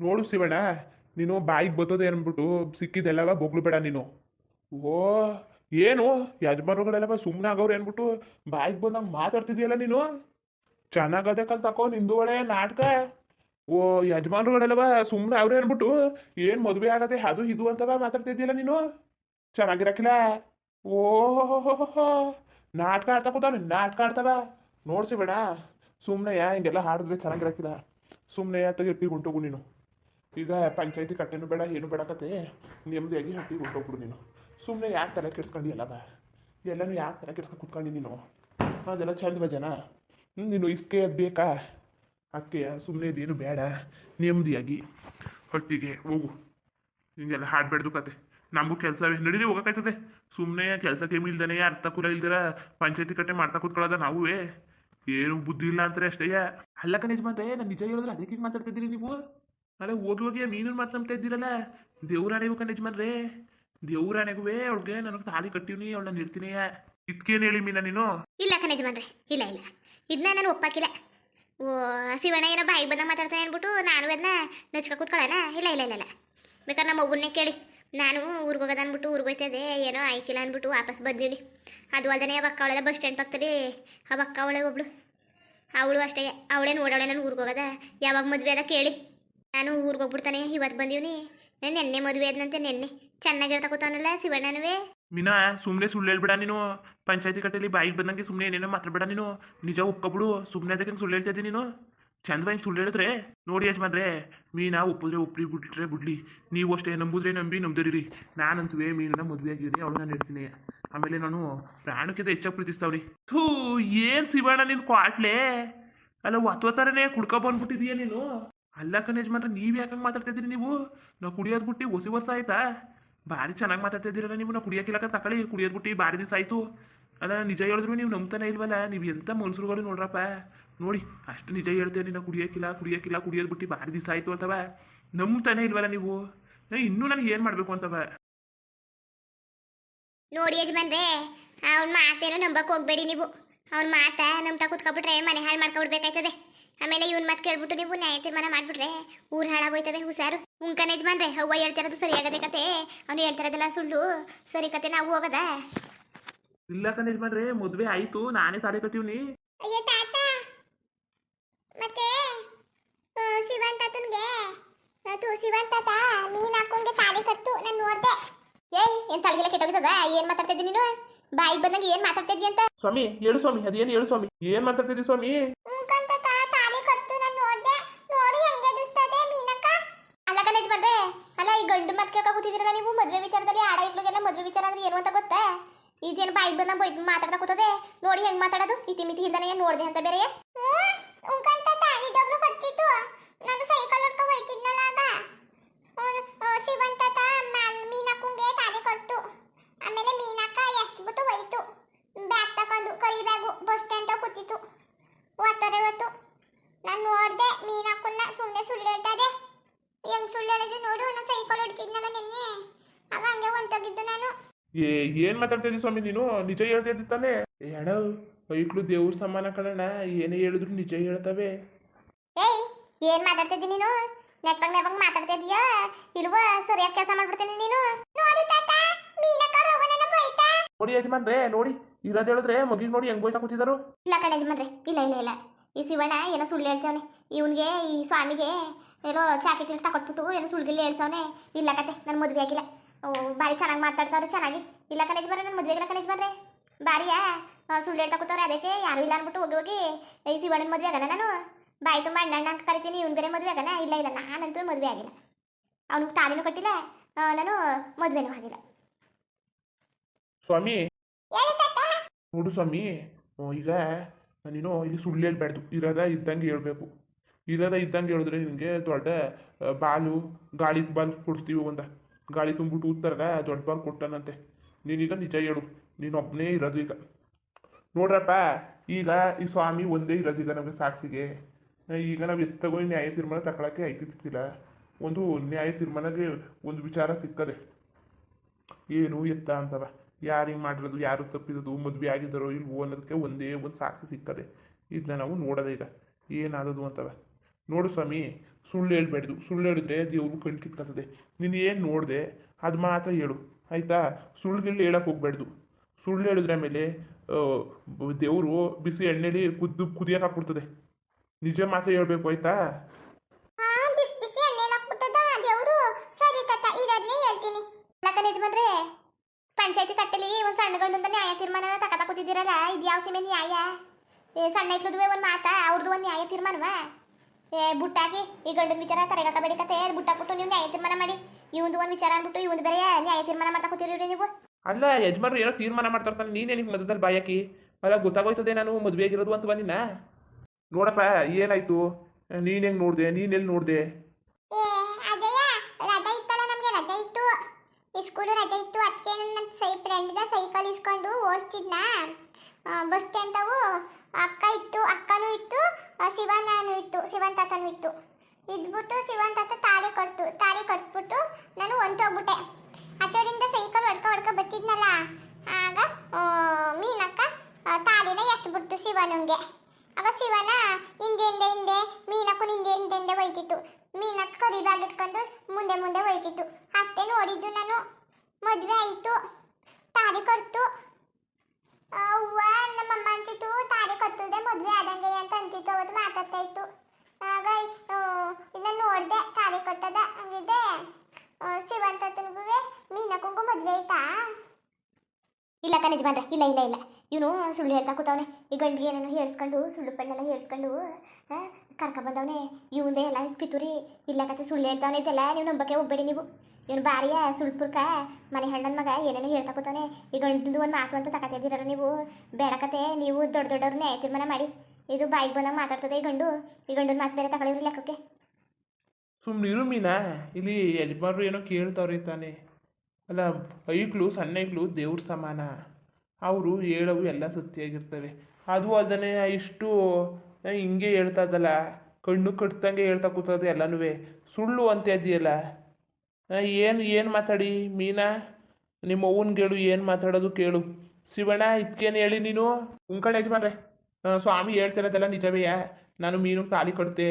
ನೋಡು ಶಿವಣ್ಣ, ನೀನು ಬಾಯಿಗೆ ಬರ್ತದೆ ಅಂದ್ಬಿಟ್ಟು ಸಿಕ್ಕಿದ್ದೆಲ್ಲವ ಬೊಗ್ಳು ಬೇಡ ನೀನು. ಓ, ಏನು? ಯಜಮಾನ್ರುಗಳೆಲ್ಲವ ಸುಮ್ಮನೆ ಆಗೋರು ಅಂದ್ಬಿಟ್ಟು ಬಾಯಿಗೆ ಬಂದಂಗೆ ಮಾತಾಡ್ತಿದ್ಯಲ್ಲ ನೀನು? ಚೆನ್ನಾಗದೆ ಕಲ್ ತಕೋ, ನಿಂದು ಒಳ್ಳೆ ನಾಟಕ. ಓ, ಯಜಮಾನ್ರುಗಳೆಲ್ಲವ ಸುಮ್ಮನೆ ಅವ್ರೆ ಅಂದ್ಬಿಟ್ಟು ಏನು ಮದುವೆ ಆಗದೆ ಅದು ಇದು ಅಂತವ ಮಾತಾಡ್ತಿದ್ಯಲ್ಲ ನೀನು? ಚೆನ್ನಾಗಿರಕಿಲ್ಲ? ಓ, ನಾಟಕ ಆಡ್ತಾ ಕೂತಾವ ನಾಟಕ ಆಡ್ತಾವ. ನೋಡ್ಸಿ ಬೇಡ ಸುಮ್ಮನೆ ಯಾ ಹಿಂಗೆಲ್ಲ ಹಾಡಿದ್ರೆ ಚೆನ್ನಾಗಿರಕಿಲ್ಲ. ಸುಮ್ಮನೆ ತೆಗಿಟ್ಟಿ ಗುಂಟೋಗು ನೀನು ಈಗ ಪಂಚಾಯತಿ ಕಟ್ಟೆನೂ ಬೇಡ, ಏನು ಬೇಡ ಕತೆ. ನೆಮ್ಮದಿಯಾಗಿ ಹಟ್ಟಿ ಹುಟ್ಟೋಗ್ಬಿಡು ನೀನು. ಸುಮ್ಮನೆ ಯಾಕೆ ತಲೆ ಕೆಡ್ಸ್ಕೊಂಡು ಎಲ್ಲ ಎಲ್ಲನೂ ಯಾಕೆ ತಲೆ ಕೆಡ್ಸ್ಕೊಂಡು ಕುತ್ಕೊಂಡು ನೀನು. ಅದೆಲ್ಲ ಚಂದ ಜನ ನೀನು ಇಸ್ಕೆ ಅದು ಬೇಕಾ? ಅದಕ್ಕೆ ಸುಮ್ಮನೆ ಇದೇನು ಬೇಡ. ನೆಮ್ಮದಿಯಾಗಿ ಹೊಟ್ಟಿಗೆ ಹೋಗು. ಹಿಂಗೆಲ್ಲ ಹಾಡ್ಬೇಡ್ದು ಕತೆ. ನಮಗೂ ಕೆಲಸವೇ ನಡೀರಿ, ಹೋಗಕ್ಕಾಯ್ತದೆ. ಸುಮ್ಮನೆ ಕೆಲಸಕ್ಕೆ ಇಲ್ದೇ ಅರ್ಥ ಕುಲ ಇಲ್ದಿರ ಪಂಚಾಯತಿ ಕಟ್ಟೆ ಮಾಡ್ತಾ ಕೂತ್ಕೊಳ್ಳೋದ ನಾವೇ ಏನು ಬುದ್ಧಿ ಇಲ್ಲ ಅಂತಾರೆ ಅಷ್ಟೇ. ಅಲ್ಲ ಕಣ ಯಜಮಾನ್ರೆ ನಾನು ನಿಜ ಹೇಳಿದ್ರೆ ಅದಕ್ಕೆ ಮಾತಾಡ್ತಿದ್ದೀರಿ ನೀವು? ಅಲ್ಲ ಹೋಗಿ ಹೋಗಿ ಮೀನನ್ನು ಮಾತು ನಂಬ್ತಾ ಇದ್ದೀರಲ್ಲ? ದೇವ್ರಾಣೆಗೂ ಕಣ ಯಜಮಾನ್ರೆ. ದೇವ್ರಾಣೆಗೂ ಅವಳಿಗೆ ನನಗೆ ತಾಳಿ ಕಟ್ಟಿವ್ನಿ, ಅವಳನ್ನ ನಿರ್ತೀನಿ ಇದಕ್ಕೇನು ಹೇಳಿ ಮೀನ ನೀನು? ಇಲ್ಲ ಕಣ ಯಜಮಾನ್ರೆ, ಇಲ್ಲ ಇಲ್ಲ. ಇದನ್ನ ನಾನು ಒಪ್ಪಾಕಿಲ್ಲ. ಓ, ಶಿವಣ್ಣ ಏನೋ ಬಾಯಿ ಬಂದ ಮಾತಾಡ್ತಾನೆ ಅಂದ್ಬಿಟ್ಟು ನಾನು ಅದನ್ನ ನಚ್ಕ ಕೂತ್ಕೊಳ್ಳೋಣ ಇಲ್ಲ ಇಲ್ಲ ಇಲ್ಲ ಇಲ್ಲ. ಬೇಕಾದ್ರೆ ನಮ್ಮ ಮಗುನೇ ಕೇಳಿ. ನಾನು ಊರಿಗೆ ಹೋಗೋದು ಅಂದ್ಬಿಟ್ಟು ಊರಿಗೆ ಇದ್ದೆ. ಏನೋ ಆಯ್ಕಿಲ್ಲ ಅಂದ್ಬಿಟ್ಟು ವಾಪಸ್ ಬಂದೀನಿ ಅದು ಅಲ್ಲದೆ ಆ ಬಕ್ಕ ಅವಳೆಲ್ಲ ಬಸ್ ಸ್ಟ್ಯಾಂಡ್ ಪಕ್ಕದಲ್ಲಿ ಆ ಅವಳೆ ಒಬ್ಳು. ಅವಳು ಅಷ್ಟೇ. ಅವಳೇನು ಓಡಾಳೆ ನಾನು ಊರಿಗೆ ಹೋಗೋದ. ಯಾವಾಗ ಮದುವೆ ಅದ ಕೇಳಿ. ನಾನು ಊರಿಗೆ ಹೋಗ್ಬಿಡ್ತಾನೆ. ಇವತ್ತು ಬಂದೀವ್ನಿ. ನಾನು ನೆನ್ನೆ ಮದುವೆ ಆದ್ನಂತೆ ನೆನ್ನೆ. ಚೆನ್ನಾಗಿರ್ತಾ ಕೂತಾನಲ್ಲ ಶಿವಣ್ಣನವೇ. ಮೀನಾ ಸುಮ್ಮನೆ ಸುಳ್ಳು ಹೇಳ್ಬೇಡ ನೀನು. ಪಂಚಾಯತಿ ಕಟ್ಟಲ್ಲಿ ಬಾಯಿಗೆ ಬಂದಂಗೆ ಸುಮ್ಮನೆ ಏನೇನೋ ಮಾತಾಡ್ಬೇಡ ನೀನು. ನಿಜ ಒಪ್ಕೊಬಿಡು. ಸುಮ್ಮನೆ ಅದಕ್ಕೆ ಸುಳ್ಳು ಹೇಳ್ತಾ ನೀನು. ನೀನು ಚಂದವಾಗಿ ಸುಳ್ಳು ಹೇಳಿದ್ರೆ. ನೋಡಿ ಯಜಮಾನ್ರೆ, ಮೀನಾ ಒಪ್ಪಿದ್ರೆ ಒಪ್ಪಿ ಬಿಟ್ರೆ ಬಿಡ್ಲಿ ನೀವು ಅಷ್ಟೇ ನಂಬುದ್ರೆ ನಂಬಿ ನಂಬ್ದಿರಿ ನಾನಂತೂ ಮೀನನ್ನ ಮದುವೆ ಆಗಿರಿ ಅವಳು ನಾನು ಹೇಳ್ತೀನಿ. ಆಮೇಲೆ ನಾನು ಪ್ರಾಣಕ್ಕಿಂತ ಹೆಚ್ಚಾಗಿ ಪ್ರೀತಿಸ್ತಾವ್ರಿ ಥೂ, ಏನು ಶಿವಣ್ಣ ನೀನು ಕ್ವಾಟ್ಲೆ? ಅಲ್ಲ ಒತ್ತೊತ್ತರನೇ ಕುಡ್ಕೊ ಬಂದ್ಬಿಟ್ಟಿದೀಯ ನೀನು? ಅಲ್ಲ ಕಣೇಜ್ ಮಾತ್ರ ನೀವು ಮಾತಾಡ್ತಾ ಇದ್ದೀರಿ ನೀವು? ನಾವು ಕುಡಿಯೋದು ಬಿಟ್ಟು ಹೊಸ ವರ್ಷ ಆಯ್ತಾ? ಭಾರಿ ಚೆನ್ನಾಗಿ ಮಾತಾಡ್ತಾ ಇದ್ದೀರಲ್ಲ ನೀವು, ನಾವು ಕುಡಿಯೋಕ್ಕಿಲ್ಲಕ ತಕೊಳ್ಳಿ ಕುಡಿಯೋದು ಬಿಟ್ಟು ಭಾರಿ ದಿವಸ ಆಯಿತು. ಅದನ್ನು ನಿಜ ಹೇಳಿದ್ರು ನೀವು ನಂಬ್ತಾನೆ ಇಲ್ವಲ್ಲ? ನೀವು ಎಂಥ ಮನುಷ್ಯರುಗಳು ನೋಡ್ರಪ್ಪ. ನೋಡಿ, ಅಷ್ಟು ನಿಜ ಹೇಳ್ತೇವೆ ನಾವು ಕುಡಿಯೋಕಿಲ್ಲ ಕುಡಿಯೋಕಿಲ್ಲ ಕುಡಿಯೋದು ಬಿಟ್ಟು ಭಾರಿ ದಿವಸ ಆಯಿತು ಅಂತವ. ನಂಬ್ತಾನೆ ಇಲ್ವಲ್ಲ ನೀವು? ಇನ್ನೂ ನನಗೆ ಏನು ಮಾಡಬೇಕು ಅಂತವ? ನೋಡಿ ಯಜಮಾನ್ರೆ, ಅವ್ನ ಮಾತೇನೋ ನಂಬಕ್ ಹೋಗ್ಬೇಡಿ ನೀವು. ಅವ್ನ ಮಾತಾ ನಂಬ್ತಾ ಕುತ್ಕೊಬಿಟ್ರೆ ಮನೆ ಹಾಳು ಮಾಡ್ಕೊಬಿಡ್ಬೇಕಾಯ್ತದೆ ಆಮೇಲೆ ಇವನ್ ಮಾತು ಕೇಳ್ಬಿಟ್ಟು ನೀವು ನ್ಯಾಯ ತೀರ್ಮಾನ ಮಾಡ್ಬಿಟ್ರೆ ಊರ್ ಹಾಳಾಗೋಯ್ತವೆ ಹುಷಾರು. ಉಂಕನ ಯಜಮಾನ್ರೆ ಅವ್ವ ಹೇಳ್ತಿರೋದು ಸರಿಯಾಗದೆ ಕತೆ. ಅವ್ನು ಹೇಳ್ತಿರೋದೆಲ್ಲ ಸುಳ್ಳು. ಸರಿ ಕತೆ ನಾವು ಹೋಗದ? ಇಲ್ಲ ಕಣ ಯಜಮಾನ್ರೆ ಮದ್ವೆ ಆಯ್ತು ನಾನೇ ತಾಳಿ ಕಟ್ಟಿವ್ನಿ. ಅಯ್ಯೋ ತಾತ! ಮತ್ತೆ ಶಿವನ್ ತಾತನ್ಗೆ? ಅದು ಶಿವನ್ ತಾತ ನೀನ್ ಹಾಕೊಂಡೆ ತಾಳಿ ಕಟ್ಟು ನಾನು ನೋಡ್ದೆ. ಏಯ್ ಏನ್ ತಲೆಗೆಲ್ಲ ಕೆಟ್ಟೋಗಿದ್ದದ ಏನ್ ಮಾತಾಡ್ತಾ ಇದ್ದೀನಿ ನೀನು? ಬಾಯಿಗೆ ಬಂದಂಗೆ ಏನ್ ಮಾತಾಡ್ತಾ ಅಂತ? ಸ್ವಾಮಿ ಹೇಳು ಸ್ವಾಮಿ ಅದೇನು ಹೇಳು ಸ್ವಾಮಿ ಏನು ಮಾತಾಡ್ತಿದ್ದೀವಿ ಸ್ವಾಮಿ ತಾಳಿ ಕಟ್ಟು ನಾನು ನೋಡ್ದೆ ನೋಡಿ ಹಂಗೆ ದುಸ್ತದೆ ಮೀನಕ್ಕ ಅಲ್ಲ ಕಣೇಜ್ ಬಂದ್ರೆ ಅಲ್ಲ ಈ ಗಂಡು ಮಾತು ಕೇಳ್ಕೊ ಕೂತಿದ್ದೀರಲ್ಲ ನೀವು ಮದುವೆ ವಿಚಾರದಲ್ಲಿ ಆಡ ಇಟ್ಲಿಗೆಲ್ಲ ಮದುವೆ ವಿಚಾರ ಅಂದ್ರೆ ಏನು ಅಂತ ಗೊತ್ತಾ ಇದೇನು ಬಾಯಿ ಬಂದ ಬೈದ್ ಮಾತಾಡ್ತಾ ಕೂತದೆ? ನೋಡಿ ಹೆಂಗ್ ಮಾತಾಡೋದು? ಇತಿ ಮಿತಿ ಇಲ್ದಾನೆ ಏನ್ ನೋಡ್ದೆ ಅಂತ ಬೇರೆ ನಾನು ನೋಡ್ದೆ ಮೀನಕ್ಕನ್ನ ಸುಮ್ಮನೆ ಸುಳ್ಳು ಹೇಳ್ತಾರೆ ಹೆಂಗ್ ಸುಳ್ಳು ನೋಡು ಸೈಕಲ್ ಹೊಡ್ತಿದ್ನಲ್ಲ ನಿನ್ನೆ. ಆಗ ಹಂಗೆ ಹೊಂಟೋಗಿದ್ದು ನಾನು. ಏ ಮಾತಾಡ್ತಾ ಮಾತಾಡ್ತಿದ್ದೀವಿ ಸ್ವಾಮಿ ನೀನು? ನಿಜ ಹೇಳ್ತಾ ಇದ್ದಿ ತಾನೆ ಎಡ ಐಕ್ಳು ದೇವ್ರ ಸಮಾನ ಕಣಣ್ಣ. ಏನೇ ಹೇಳಿದ್ರು ನಿಜ ಹೇಳ್ತವೆ. ಏಯ್ ಏನ್ ಮಾತಾಡ್ತಿದ್ದಿ ನೀನು? ನೆಟ್ವರ್ಕ್ ನೆಟ್ವರ್ಕ್ ಮಾತಾಡ್ತಾ ಇದೀಯಾ ಇಲ್ವಾ ಸರಿಯಾಗಿ ಕೆಲಸ ಮಾಡ್ಬಿಡ್ತೀನಿ ನೀನು? ನೋಡಿ ತಾತ ಮೀನಕ್ಕ ರೋಗನ ಬೈತಾ. ನೋಡಿ ಯಜಮಾನ್ರೆ ನೋಡಿ. ಇರೋದ್ ಹೇಳಿದ್ರೆ ಮಗಿಗೆ ನೋಡಿ ಹೆಂಗ್ ಬೋಯ್ತಾ ಕೂತಿದಾರು. ಇಲ್ಲ ಕಣ ಯಜಮಾನ್ರೆ ಇಲ್ಲ ಇಲ್ಲ ಇಲ್ಲ. ಈ ಶಿವಣ್ಣ ಏನೋ ಸುಳ್ಳು ಹೇಳ್ತಾವನೆ. ಇವನಿಗೆ ಈ ಸ್ವಾಮಿಗೆ ಏನೋ ಚಾಕೆಟ್ ತಕೊಟ್ಬಿಟ್ಟು ಏನೋ ಸುಳ್ಳಿಲ್ಲ ಹೇಳ್ತಾವನೆ. ಇಲ್ಲ ಕತೆ ನನ್ನ ಮದುವೆ ಆಗಿಲ್ಲ. ಓ ಭಾರಿ ಚೆನ್ನಾಗಿ ಮಾತಾಡ್ತಾರೆ ಚೆನ್ನಾಗಿ. ಇಲ್ಲ ಕಣೇಜ್ ಬರ್ರೆ ನನ್ನ ಮದುವೆಗೆ ಕನೇಜ್ ಬರ್ರಿ. ಬಾರಿಯಾ? ಸುಳ್ಳು ಹೇಳ್ತಾ ಕೂತವ್ರೆ ಅದಕ್ಕೆ ಯಾರು ಇಲ್ಲ ಅಂದ್ಬಿಟ್ಟು ಹೋಗಿ ಹೋಗಿ ಈ ಶಿವಣ್ಣನ ಮದುವೆ ಆಗನ ನಾನು? ಬಾಯಿ ತುಂಬ ಅಣ್ಣ ಅಣ್ಣ ಅಂತ ಕರಿತೀನಿ ಇವ್ನ ಬೇರೆ ಮದುವೆ ಆಗನ? ಇಲ್ಲ ಇಲ್ಲ ನಾನಂತೂ ಮದುವೆ ಆಗಿಲ್ಲ. ಅವ್ನಿಗೆ ತಾನೇನು ಕಟ್ಟಿಲ್ಲ ನಾನು ಮದುವೆನೂ ಆಗಿಲ್ಲ. ಸ್ವಾಮಿ? ನೋಡು ಸ್ವಾಮಿ ಈಗ ನೀನು ಇಲ್ಲಿ ಸುಳ್ಳು ಹೇಳ್ಬಾರ್ದು. ಇರೋದ ಇದ್ದಂಗೆ ಹೇಳ್ಬೇಕು. ಇರೋದ ಇದ್ದಂಗೆ ಹೇಳಿದ್ರೆ ನಿನಗೆ ದೊಡ್ಡ ಬಾಲು ಗಾಳಿ ಬಾಲ್ ಕೊಡ್ತೀವಿ ಒಂದ. ಗಾಳಿ ತುಂಬಿಟ್ಟು ಊದ್ತಾರಲ್ಲ, ದೊಡ್ಡ ಬಾಲ್ ಕೊಟ್ಟಾನಂತೆ. ನೀನೀಗ ನಿಜ ಹೇಳು ನೀನೊಬ್ಬನೇ ಇರೋದು ಈಗ. ನೋಡ್ರಪ್ಪ, ಈಗ ಈ ಸ್ವಾಮಿ ಒಂದೇ ಇರೋದು ಈಗ ನಮಗೆ ಸಾಕ್ಷಿಗೆ. ಈಗ ನಾವು ಎತ್ತಗೋ ನ್ಯಾಯ ತೀರ್ಮಾನ ತಗೊಳಕ್ಕೆ ಐತಿತ್ತಿಲ್ಲ ಒಂದು ನ್ಯಾಯ ತೀರ್ಮಾನಕ್ಕೆ ಒಂದು ವಿಚಾರ ಸಿಕ್ಕದೆ ಏನು ಎತ್ತ ಅಂತವ? ಯಾರು ಹಿಂಗೆ ಮಾಡಿರೋದು, ಯಾರು ತಪ್ಪಿರೋದು, ಮದುವೆ ಆಗಿದ್ದಾರೋ ಇಲ್ವೋ ಅನ್ನೋದಕ್ಕೆ ಒಂದೇ ಒಂದು ಸಾಕ್ಷಿ ಸಿಕ್ಕದೆ ಇದನ್ನ ನಾವು ನೋಡೋದೇ ಈಗ ಏನಾದದು ಅಂತವ? ನೋಡು ಸ್ವಾಮಿ ಸುಳ್ಳು ಹೇಳ್ಬೇಡ್ದು. ಸುಳ್ಳು ಹೇಳಿದ್ರೆ ದೇವ್ರು ಕಣ್ ಕಿತ್ಕೊತದೆ. ನೀನು ಏನು ನೋಡಿದೆ, ಅದು ಮಾತ್ರ ಹೇಳು. ಆಯಿತಾ? ಸುಳ್ಳು ಗಿಳ್ಳು ಹೇಳಕ್ಕೆ ಹೋಗ್ಬೇಡ್ದು. ಸುಳ್ಳು ಹೇಳಿದ್ರೆ ಆಮೇಲೆ ದೇವರು ಬಿಸಿ ಎಣ್ಣೆಲಿ ಕುದ್ದು ಕುದಿಯಕ್ಕೆ ಹಾಕ್ಬಿಡ್ತದೆ. ನಿಜ ಮಾತ್ರ ಹೇಳ್ಬೇಕು, ಆಯ್ತಾ? ಪಂಚಾಯತಿ ಕಟ್ಟಲಿ ಒಂದು ಸಣ್ಣ ಗಂಡು ನ್ಯಾಯ ತೀರ್ಮಾನ ತಕತ ಕೂತಿದ್ದೀರಲ್ಲ ಇದು ಯಾವ ಸೀಮೆ ನ್ಯಾಯ? ಸಣ್ಣ ಇಟ್ಲದುವೆ ಒಂದು ಮಾತಾ? ಅವ್ರದ್ದು ಒಂದು ನ್ಯಾಯ ತೀರ್ಮಾನವ? ಏ ಬುಟ್ಟಾಕಿ ಈ ಗಂಡನ ವಿಚಾರ ತಲೆಗಟ್ಟಬೇಡಿ ಕತೆ. ಬುಟ್ಟಾಕ್ಬಿಟ್ಟು ನೀವು ನ್ಯಾಯ ತೀರ್ಮಾನ ಮಾಡಿ. ಇವಂದು ಒಂದು ವಿಚಾರ ಅಂದ್ಬಿಟ್ಟು ಇವಂದು ಬೇರೆ ನ್ಯಾಯ ತೀರ್ಮಾನ ಮಾಡ್ತಾ ಕೂತಿರಿ ನೀವು? ಅಲ್ಲ ಯಜಮಾನ್ರು ಏನೋ ತೀರ್ಮಾನ ಮಾಡ್ತಾರ್ತಾನೆ ನೀನೇ ನಿಮ್ಗೆ ಮದದಲ್ಲಿ ಬಾಯಾಕಿ. ಅಲ್ಲ ಗೊತ್ತಾಗೋಯ್ತದೆ ನಾನು ಮದುವೆ ಆಗಿರೋದು ಅಂತ ಬಂದಿನ? ನೋಡಪ್ಪ ಏನಾಯ್ತು? ನೀನು ಹೆಂಗೆ ನೋಡಿದೆ? ನೋಡಿದೆ? ನಮಗೆ ರಜಾ ಇತ್ತು. ಸ್ಕೂಲು ರಜೆ ಇತ್ತು. ಅದಕ್ಕೆ ನನ್ನ ಸೈ ಫ್ರೆಂಡ್ದ ಸೈಕಲ್ ಇಸ್ಕೊಂಡು ಓಡಿಸ್ತಿದ್ನ? ಬಸ್ ಅಂತವು ಅಕ್ಕ ಇತ್ತು ಅಕ್ಕನೂ ಇತ್ತು. ಆ, ಶಿವಣ್ಣನೂ ಇತ್ತು ಶಿವನ್ ತಾತನೂ ಇತ್ತು ಇದ್ಬಿಟ್ಟು ಶಿವನ್ ತಾತ ತಾಳಿ ಕಟ್ತು ತಾಳಿ ಕಟ್ಬಿಟ್ಟು ನಾನು ಹೊಂಟೋಗ್ಬಿಟ್ಟೆ. ಆಚೆಯಿಂದ ಸೈಕಲ್ ಹೊಡ್ಕ ಹೊಡ್ಕ ಬರ್ತಿದ್ನಲ್ಲ ಆಗ ಮೀನಕ್ಕ ತಾಳಿನ ಎಸ್ಬಿಡ್ತು ಶಿವನಿಗೆ. ಆಗ ಶಿವನ ಹಿಂದೆ ಹಿಂದೆ ಹಿಂದೆ ಮೀನಕ್ಕೂ ಹಿಂದೆ ಹಿಂದೆ ಹಿಂದೆ ಹೋಯ್ತಿತ್ತು. ಮೀನಕ್ಕ ಕರಿ ಇಟ್ಕೊಂಡು ಮುಂದೆ ಮುಂದೆ ಹೋಯ್ತಿತ್ತು. ಅಷ್ಟೇ ನೋಡಿದ್ದು ನಾನು. ಮದುವೆ ಆಯಿತು. ತಾಳಿ ಕಟ್ತು. ಅವ್ವ ನಮ್ಮಮ್ಮ ಅಂತಿತ್ತು ತಾರೀಕು ಹತ್ತದೆ ಮದುವೆ ಆದಂಗೆ ಅಂತ ಅಂತಿತ್ತು, ಅವತ್ತು ಮಾತಾಡ್ತಾ ಇತ್ತು. ಆಗ ಇದನ್ನ ನೋಡಿದೆ ತಾಳಿ ಕಟ್ಟದ, ಹಂಗಿದ್ದೆ ಮೀನಾ ಮೀನಕ್ಕಂಗೂ ಮದುವೆ ಆಯ್ತಾ? ಇಲ್ಲ ಕಣಜ್ ಬಂದ್ರೆ ಇಲ್ಲ ಇಲ್ಲ ಇಲ್ಲ. ಇವನು ಸುಳ್ಳು ಹೇಳ್ತಾ ಕೂತವನೆ. ಈ ಗಂಡಿಗೆ ಏನೇನೋ ಹೇಳ್ಸ್ಕೊಂಡು, ಸುಳ್ಳು ಪಣ್ಣೆಲ್ಲ ಹೇಳ್ಸ್ಕೊಂಡು ಕರ್ಕ ಬಂದವನೆ ಇವಂದೇ ಎಲ್ಲ ಪಿತೂರಿ, ಇಲ್ಲ ಕತೆ ಸುಳ್ಳು ಹೇಳ್ತಾವನೆ ಇದೆಲ್ಲ, ನೀವು ನಂಬಕ್ಕೆ ಹೋಗ್ಬೇಡಿ ನೀವು. ಇವನು ಬಾರಿಯ ಸುಳ್ಪುರ್ಕ ಮನೆ ಹೆಣ್ಣನ ಮಗ ಏನೇನೋ ಹೇಳ್ತಾ ಕೂತಾನೆ. ಈ ಗಂಡಂದು ಒಂದು ಮಾತು ಅಂತ ತಕತಿದ್ದೀರಲ್ಲ ನೀವು? ಬೇಡಕತೆ ನೀವು ದೊಡ್ಡ ದೊಡ್ಡವ್ರ ನ್ಯಾಯ ಮನೆ ಮಾಡಿ. ಇದು ಬಾಯಿಗೆ ಬಂದಾಗ ಮಾತಾಡ್ತದೆ ಈ ಗಂಡು. ಈ ಗಂಡನ ಮಾತು ಬೇರೆ ತಗೊಳ್ಳಿವ್ರಿ ಲೆಕ್ಕಕ್ಕೆ. ಸುಮ್ಮನೆ ಇರು ಮೀನಾ. ಇಲ್ಲಿ ಯಜಮಾನ್ರು ಏನೋ ಕೇಳ್ತಾವ್ರಿ ತಾನೆ. ಅಲ್ಲ, ಐಕ್ಳು ಸಣ್ಣ ದೇವ್ರ ಸಮಾನ. ಅವರು ಹೇಳವು ಎಲ್ಲ ಸುತ್ತಿಯಾಗಿರ್ತವೆ ಅದು ಅಲ್ಲದೆ ಇಷ್ಟು ಹಿಂಗೆ ಹೇಳ್ತಾ ಇದ್ದಲ್ಲ. ಕಣ್ಣು ಕಟ್ತಂಗೆ ಹೇಳ್ತಾ ಕೂತದೆ ಎಲ್ಲನೂ ಸುಳ್ಳು ಅಂತ ಇದೆಯಲ್ಲ ಏನು ಏನು ಮಾತಾಡಿ? ಮೀನಾ, ನಿಮ್ಮ ಅವ್ವನ ಕೇಳು, ಏನು ಮಾತಾಡೋದು ಕೇಳು. ಶಿವಣ್ಣ ಇದಕ್ಕೇನು ಹೇಳಿ ನೀನು? ಉಂಕಣ ಯಜಮಾನ್ರೆ ಸ್ವಾಮಿ ಹೇಳ್ತಿರೋದೆಲ್ಲ ನಿಜವೇಯ ನಾನು ಮೀನು ತಾಲಿ ಕಟ್ತೆ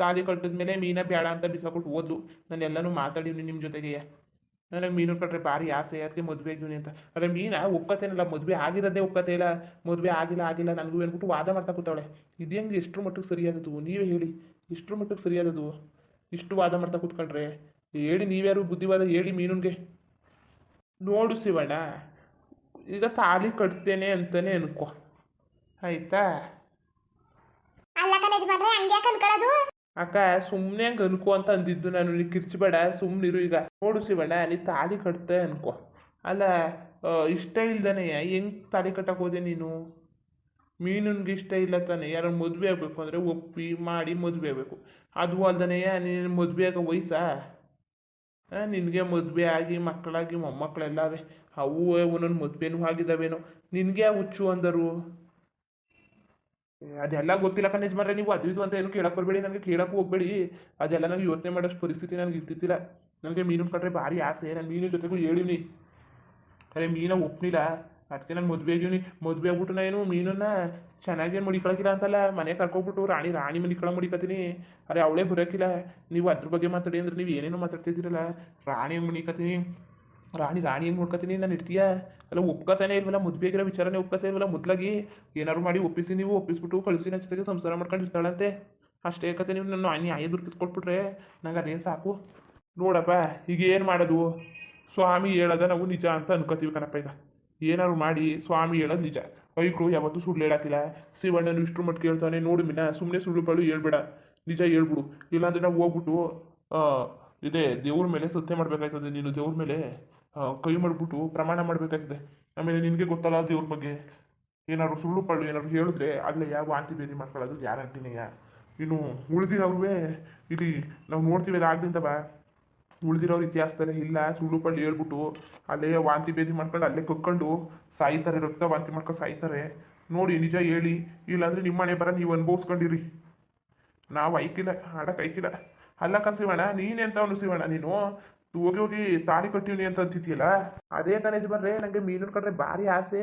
ತಾಲಿ ಕಟ್ಟಿದ್ಮೇಲೆ ಮೀನ ಬೇಡ ಅಂತ ಬಿಸಾಕೊಟ್ಟು ಓದ್ಲು ನಾನು ಎಲ್ಲನೂ ಮಾತಾಡಿವ್ನಿ ನಿಮ್ಮ ಜೊತೆಗೆ. ನನಗೆ ಮೀನು ಕಟ್ರೆ ಭಾರಿ ಆಸೆ ಅದಕ್ಕೆ ಮದುವೆ ಆಗಿವ್ನಿ ಅಂತ. ಅರೆ ಮೀನ, ಒಕ್ಕತೇನಲ್ಲ, ಮದುವೆ ಆಗಿರೋದೇ ಒಕ್ಕತೆ ಇಲ್ಲ. ಮದುವೆ ಆಗಿಲ್ಲ ಆಗಿಲ್ಲ, ನನಗೂ ಹೇಳ್ಬಿಟ್ಟು ವಾದ ಮಾಡ್ತಾ ಕೂತಾವಳೆ. ಇದು ಹೆಂಗೆ ಇಷ್ಟ್ರ ಮಟ್ಟಿಗೆ ಸರಿಯಾದದು ನೀವೇ ಹೇಳಿ. ಇಷ್ಟ್ರ ಮಟ್ಟಿಗೆ ಸರಿಯಾದದು ಇಷ್ಟು ವಾದ ಮಾಡ್ತಾ ಕೂತ್ಕೊಂಡ್ರೆ ಹೇಳಿ ನೀವ್ಯಾರು ಬುದ್ಧಿವಾದ ಹೇಳಿ ಮೀನುನ್ಗೆ? ನೋಡು ಶಿವಣ್ಣ ಈಗ ತಾಲಿ ಕಟ್ತೇನೆ ಅಂತಾನೆ ಅನ್ಕೋ. ಆಯ್ತಾ? ಅಕ್ಕ ಸುಮ್ಮನೆ ಹಂಗೆ ಅನ್ಕೋ ಅಂತ ಅಂದಿದ್ದು ನಾನು ನೀನು ಕಿರ್ಚಬೇಡ ಸುಮ್ಮನಿರು ಈಗ. ನೋಡು ಶಿವಣ್ಣ ನೀ ತಾಳಿ ಕಟ್ತೆ ಅನ್ಕೋ. ಅಲ್ಲ ಇಷ್ಟ ಇಲ್ದಾನೆ ಹೆಂಗ್ ತಾಳಿ ಕಟ್ಟಕ್ಕೆ ಹೋದೆ ನೀನು? ಮೀನುನ್ಗೆ ಇಷ್ಟ ಇಲ್ಲ ತಾನೆ ಯಾರು ಮದುವೆ ಆಗಬೇಕು ಅಂದರೆ ಒಪ್ಪಿ ಮಾಡಿ ಮದುವೆ ಆಗಬೇಕು. ಅದು ಅಲ್ದನೆಯ ನೀನು ಮದುವೆ ಆಗೋ ವಯಸ್ಸಾ? ನಿನಗೆ ಮದುವೆ ಆಗಿ, ಮಕ್ಕಳಾಗಿ, ಮೊಮ್ಮಕ್ಕಳೆಲ್ಲವೆ. ಅವು ಒಂದೊಂದು ಮದುವೆನೂ ಆಗಿದ್ದಾವೇನೋ. ನಿನಗೆ ಹುಚ್ಚು ಅಂದರು. ಅದೆಲ್ಲ ಗೊತ್ತಿಲ್ಲ ಕಣ ಯಜಮಾನ್ರೆ, ನೀವು ಅದು ಇದು ಅಂತ ಏನು ಕೇಳಕ್ಕೆ ಬರಬೇಡಿ, ನನಗೆ ಕೇಳಕ್ಕೆ ಹೋಗ್ಬೇಡಿ. ಅದೆಲ್ಲ ನನಗೆ ಯೋಚನೆ ಮಾಡೋಷ್ಟು ಪರಿಸ್ಥಿತಿ ನನಗೆ ಇದ್ದಿದ್ದಿಲ್ಲ ನನಗೆ ಮೀನು ಕಟ್ಟರೆ ಭಾರಿ ಆಸೆ. ನಾನು ಮೀನು ಜೊತೆಗೂ ಹೇಳಿವ್ನಿ. ಅರೆ, ಮೀನ ಒಪ್ಪನಿಲ್ಲ ಅದಕ್ಕೆ ನಾನು ಮದುವೆ ಆಗಿವ್ನಿ ಮದುವೆ ಆಗ್ಬಿಟ್ಟು ನಾನು ಚೆನ್ನಾಗಿ ಏನು ಮುಡಿಕೊಳಕಿಲ್ಲ ಅಂತಲ್ಲ ಮನೆ ಕರ್ಕೊಬಿಟ್ಟು ರಾಣಿ ರಾಣಿ ಮುಡಿಕೊಳ ಮುಡಿಕತ್ತೀನಿ. ಅರೆ ಅವಳೇ ಬರೋಕಿಲ್ಲ ನೀವು ಅದ್ರ ಬಗ್ಗೆ ಮಾತಾಡಿ ಅಂದ್ರೆ ನೀವು ಏನೇನೋ ಮಾತಾಡ್ತಿದ್ದೀರಲ್ಲ. ರಾಣಿ ಮುಡಿಕತ್ತೀನಿ? ರಾಣಿ ರಾಣಿ ಏನು ನೋಡ್ಕೊತೀನಿ ನಾನು ಇರ್ತೀಯ? ಅಲ್ಲ ಒಪ್ಕೋತಾನೆ ಇಲ್ವಲ್ಲ, ಮದುವೆ ಆಗಿರೋ ವಿಚಾರನೇ ಒಪ್ಕೋತಾ ಇಲ್ವಲ್ಲ ಮೊದಲಾಗಿ? ಏನಾದ್ರು ಮಾಡಿ ಒಪ್ಪಿಸಿ ನೀವು, ಒಪ್ಪಿಸ್ಬಿಟ್ಟು ಕಳಿಸಿ ನನ್ನ ಜೊತೆಗೆ ಸಂಸಾರ ಮಾಡ್ಕೊಂಡು ಇರ್ತಾಳಂತೆ. ಅಷ್ಟೇ ಕತೆ ನೀವು ನನ್ನ ನ್ಯಾಯ ದುರ್ಕಿಸ್ಕೊಟ್ಬಿಟ್ರೆ ನಂಗೆ ಅದೇ ಸಾಕು. ನೋಡಪ್ಪ, ಈಗ ಏನು ಮಾಡೋದು? ಸ್ವಾಮಿ ಹೇಳೋದ ನಾವು ನಿಜ ಅಂತ ಅನ್ಕೋತೀವಿ ಕಣಪ್ಪ ಈಗ. ಏನಾದ್ರು ಮಾಡಿ ಸ್ವಾಮಿ ಹೇಳೋದು ನಿಜ. ಐಕ್ರು ಯಾವತ್ತೂ ಸುಳ್ಳು ಹೇಳಾಕಿಲ್ಲ ಶಿವಣ್ಣನು ಇಷ್ಟ್ರ ಮಟ್ಟಿಗೆ ಹೇಳ್ತಾನೆ ನೋಡು ಮಿನ ಸುಮ್ಮನೆ ಸುಳ್ಳು ಪಾಳು ಹೇಳ್ಬೇಡ. ನಿಜ ಹೇಳ್ಬಿಡು. ಇಲ್ಲಾಂದ್ರೆ ನಾವು ಹೋಗ್ಬಿಟ್ಟು ಇದೇ ದೇವ್ರ ಮೇಲೆ ಸತ್ಯ ಮಾಡ್ಬೇಕಾಯ್ತದೆ. ನೀನು ದೇವ್ರ ಮೇಲೆ ಕೈ ಮಾಡಿಬಿಟ್ಟು ಪ್ರಮಾಣ ಮಾಡಬೇಕಾಯ್ತದೆ. ಆಮೇಲೆ ನಿನಗೆ ಗೊತ್ತಲ್ಲ ದೇವ್ರ ಬಗ್ಗೆ. ಏನಾದ್ರು ಸುಳ್ಳು ಪಳ್ಳು ಏನಾದ್ರು ಹೇಳಿದ್ರೆ ಆಗಲೇ ಯಾವ ವಾಂತಿ ಬೇದಿ ಮಾಡ್ಕೊಳ್ಳೋದು ಗ್ಯಾರಂಟಿನೆಯ ಇನ್ನು ಉಳಿದಿರೋವ್ರೆ ಇಲ್ಲಿ ನಾವು ನೋಡ್ತೀವಿ ಆಗ್ಲಿಂದ ಬಾ. ಉಳಿದಿರೋರು ಇತಿಹಾಸದಲ್ಲಿ ಇಲ್ಲ, ಸುಳ್ಳು ಪಳ್ಳಿ ಹೇಳ್ಬಿಟ್ಟು ಅಲ್ಲೇ ವಾಂತಿ ಭೇದಿ ಮಾಡ್ಕೊಂಡು ಅಲ್ಲೇ ಕಕ್ಕೊಂಡು ಸಾಯ್ತಾರೆ, ರಕ್ತ ವಾಂತಿ ಮಾಡ್ಕೊಂಡು ಸಾಯ್ತಾರೆ. ನೋಡಿ, ನಿಜ ಹೇಳಿ, ಇಲ್ಲಾಂದ್ರೆ ನಿಮ್ಮ ಮನೆ ಬರ ನೀವು ಅನುಭವಿಸ್ಕೊಂಡಿರಿ. ನಾವು ಐಕಿಲ್ಲ ಆಡಕ್ಕೆ ಐಕಿಲ್ಲ ಅಲ್ಲ ಕಸಿವಣ್ಣ ನೀನೆ ಅಂತ ಅವನು ಸಿವಣ್ಣ ನೀನು? ಹೋಗಿ ಹೋಗಿ ತಾಳಿ ಕಟ್ಟಿವ್ನಿ ಅಂತ ಅಂತಿದ್ಯಲ್ಲ? ಅದೇ ಕಣೇಜ್ ಬರ್ರೆ ನನಗೆ ಮೀನು ಕಂಡ್ರೆ ಭಾರಿ ಆಸೆ.